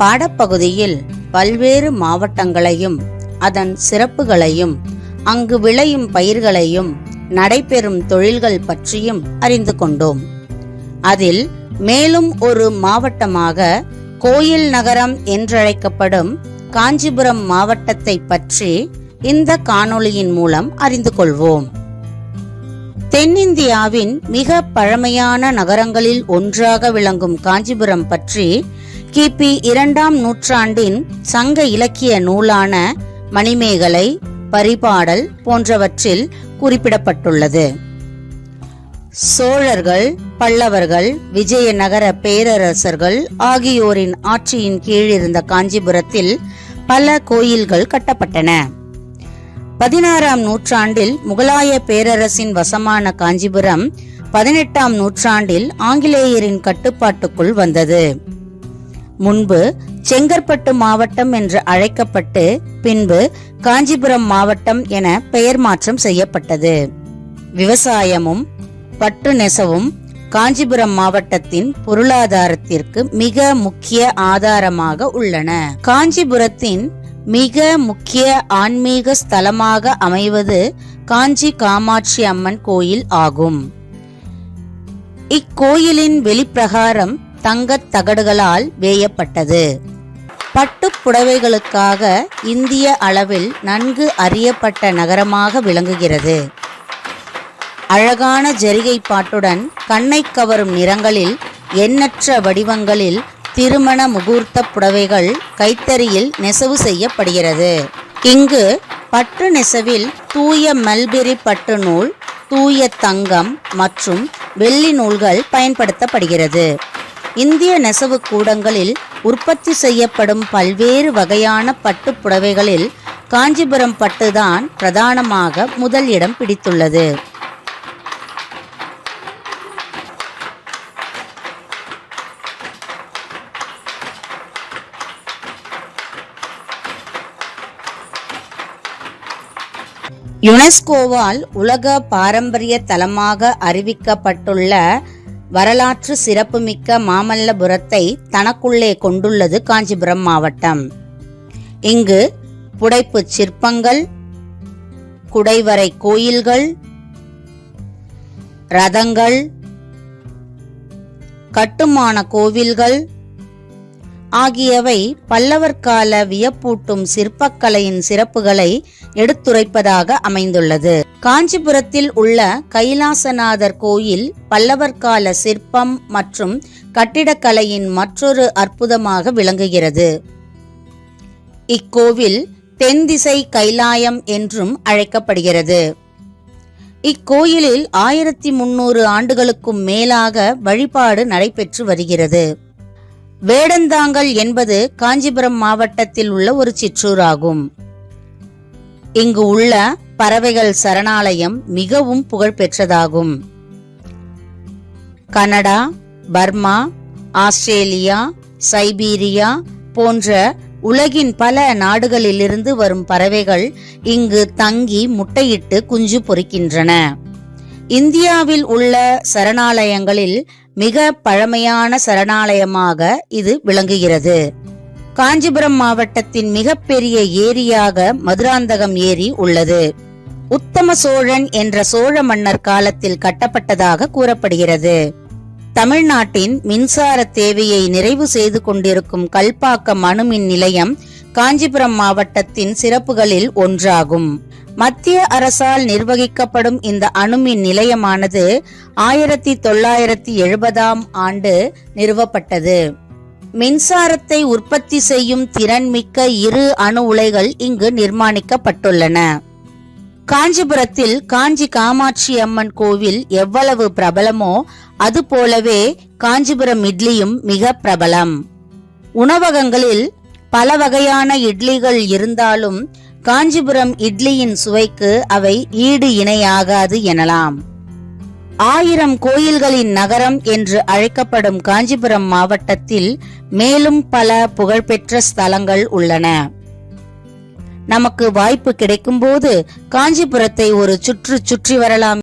இப்பாடப்பகுதியில் பல்வேறு மாவட்டங்களையும் அதன் சிறப்புகளையும் அங்கு விளையும் பயிர்களையும் நடைபெறும் தொழில்கள் பற்றியும் அறிந்து கொண்டோம். அதில் மேலும் ஒரு மாவட்டமாக கோயில் நகரம் என்றழைக்கப்படும் காஞ்சிபுரம் மாவட்டத்தை பற்றி இந்த காணொளியின் மூலம் அறிந்து கொள்வோம். தென்னிந்தியாவின் மிக பழமையான நகரங்களில் ஒன்றாக விளங்கும் காஞ்சிபுரம் பற்றி கிபி இரண்டாம் நூற்றாண்டின் சங்க இலக்கிய நூலான மணிமேகலை பரிபாடல் போன்றவற்றில் குறிப்பிடப்பட்டுள்ளது. சோழர்கள் பல்லவர்கள் விஜயநகர பேரரசர்கள் ஆகியோரின் ஆட்சியின் கீழ் இருந்த காஞ்சிபுரத்தில் பல கோயில்கள் கட்டப்பட்டன. பதினாறாம் நூற்றாண்டில் முகலாய பேரரசின் வசமான காஞ்சிபுரம் பதினெட்டாம் நூற்றாண்டில் ஆங்கிலேயரின் கட்டுப்பாட்டுக்குள் வந்தது. முன்பு செங்கற்பட்டு மாவட்டம் என்று அழைக்கப்பட்டு பின்பு காஞ்சிபுரம் மாவட்டம் என பெயர் மாற்றம் செய்யப்பட்டது. விவசாயமும் பட்டு நெசவும் காஞ்சிபுரம் மாவட்டத்தின் பொருளாதாரத்திற்கு மிக முக்கிய ஆதாரமாக உள்ளன. காஞ்சிபுரத்தின் மிக முக்கிய ஆன்மீக ஸ்தலமாக அமைவது காஞ்சி காமாட்சி அம்மன் கோயில் ஆகும். இக்கோயிலின் வெளிப்பிரகாரம் தங்கத் தகடுகளால் வேயப்பட்டது. பட்டுப் புடவைகளுக்காக இந்திய அளவில் நன்கு அறியப்பட்ட நகரமாக விளங்குகிறது. அழகான ஜரிகை பாட்டுடன் கண்ணை கவரும் நிறங்களில் எண்ணற்ற வடிவங்களில் திருமண முகூர்த்த புடவைகள் கைத்தறியில் நெசவு செய்யப்படுகிறது. இங்கு பட்டு நெசவில் தூய மல்பெரி பட்டு நூல் தூய தங்கம் மற்றும் வெள்ளி நூல்கள் பயன்படுத்தப்படுகிறது. இந்திய நெசவு கூடங்களில் உற்பத்தி செய்யப்படும் பல்வேறு வகையான பட்டு புடவைகளில் காஞ்சிபுரம் பட்டுதான் பிரதானமாக முதல் இடம் பிடித்துள்ளது. யுனெஸ்கோவால் உலக பாரம்பரிய தலமாக அறிவிக்கப்பட்டுள்ள வரலாற்று சிறப்புமிக்க மாமல்லபுரத்தை தனக்குள்ளே கொண்டுள்ளது காஞ்சிபுரம் மாவட்டம். இங்கு புடைப்புச் சிற்பங்கள் குடைவரை கோயில்கள் ரதங்கள் கட்டுமான கோவில்கள் ஆகியவை பல்லவர் கால வியப்பூட்டும் சிற்பக்கலையின் சிறப்புகளை எடுத்துரைப்பதாக அமைந்துள்ளது. காஞ்சிபுரத்தில் உள்ள கைலாசநாதர் கோயில் பல்லவர் கால சிற்பம் மற்றும் கட்டிடக்கலையின் மற்றொரு அற்புதமாக விளங்குகிறது. இக்கோவில் தென்திசை கைலாயம் என்றும் அழைக்கப்படுகிறது. இக்கோயிலில் ஆயிரத்தி முன்னூறு ஆண்டுகளுக்கும் மேலாக வழிபாடு நடைபெற்று வருகிறது. வேடந்தாங்கல் என்பது காஞ்சிபுரம் மாவட்டத்தில் உள்ள ஒரு சிற்றூராகும். இங்கு உள்ள பறவைகள் சரணாலயம் மிகவும் புகழ்பெற்றதாகும் கனடா பர்மா ஆஸ்திரேலியா சைபீரியா போன்ற உலகின் பல நாடுகளிலிருந்து வரும் பறவைகள் இங்கு தங்கி முட்டையிட்டு குஞ்சு பொறிக்கின்றன. இந்தியாவில் உள்ள சரணாலயங்களில் மிக பழமையான சரணாலயமாக இது விளங்குகிறது. காஞ்சிபுரம் மாவட்டத்தின் மிகப்பெரிய ஏரியாக மதுராந்தகம் ஏரி உள்ளது. உத்தம சோழன் என்ற சோழ மன்னர் காலத்தில் கட்டப்பட்டதாக கூறப்படுகிறது. தமிழ்நாட்டின் மின்சார தேவையை நிறைவு செய்து கொண்டிருக்கும் கல்பாக்கம் அணுமின் நிலையம் காஞ்சிபுரம் மாவட்டத்தின் சிறப்புகளில் ஒன்றாகும். மத்திய அரசால் நிர்வகிக்கப்படும் இந்த அணுமின் நிலையமானது ஆயிரத்தி தொள்ளாயிரத்தி எழுபதாம் ஆண்டு நிறுவப்பட்டது. மின்சாரத்தை உற்பத்தி செய்யும் திறன் மிக்க இரு அணு உலைகள் இங்கு நிர்மாணிக்கப்பட்டுள்ளன. காஞ்சிபுரத்தில் காஞ்சி காமாட்சி அம்மன் கோவில் எவ்வளவு பிரபலமோ அது போலவே காஞ்சிபுரம் இட்லியும் மிக பிரபலம். உணவகங்களில் பல வகையான இட்லிகள் இருந்தாலும் காஞ்சிபுரம் இட்லியின் சுவைக்கு அவை ஈடு இணையாகாது எனலாம். ஆயிரம் கோயில்களின் நகரம் என்று அழைக்கப்படும் காஞ்சிபுரம் மாவட்டத்தில் மேலும் பல புகழ்பெற்ற ஸ்தலங்கள் உள்ளன. நமக்கு வாய்ப்பு கிடைக்கும்போது காஞ்சிபுரத்தை ஒரு சுற்று சுற்றி வரலாம்